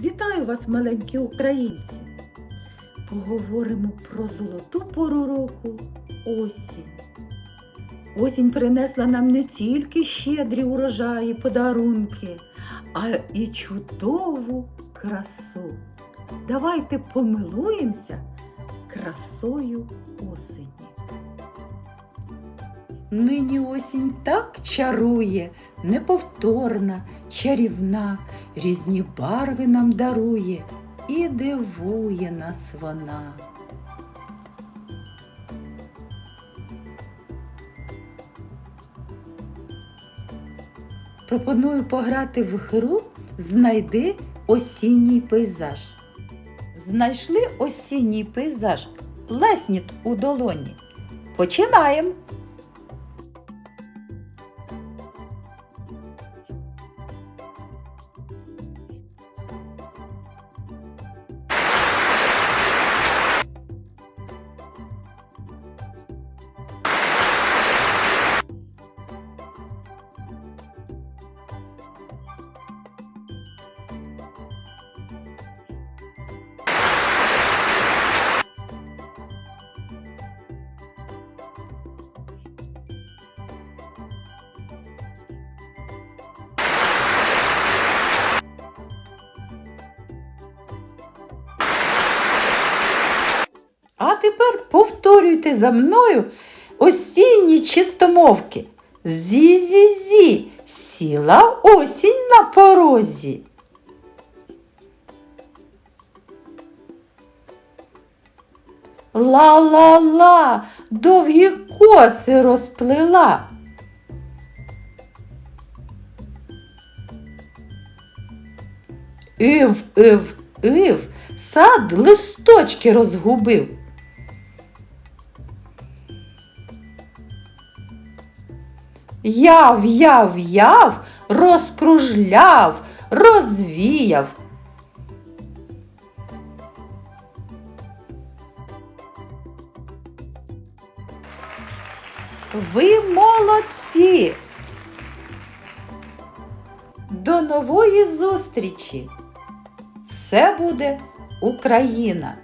Вітаю вас, маленькі українці! Поговоримо про золоту пору року осінь. Осінь принесла нам не тільки щедрі урожаї, подарунки, а і чудову красу. Давайте помилуємося красою осені. Нині осінь так чарує, неповторна, чарівна, різні барви нам дарує і дивує нас вона. Пропоную пограти в гру Знайди осінній пейзаж. Знайшли осінній пейзаж. Плесніть у долоні. Починаємо. А тепер повторюйте за мною осінні чистомовки. Зі-зі-зі, сіла осінь на порозі. Ла-ла-ла, довгі коси розплела. Ив, ив, ив, сад листочки розгубив. Яв, яв, яв, розкружляв, розвіяв. Ви молодці! До нової зустрічі! Все буде Україна!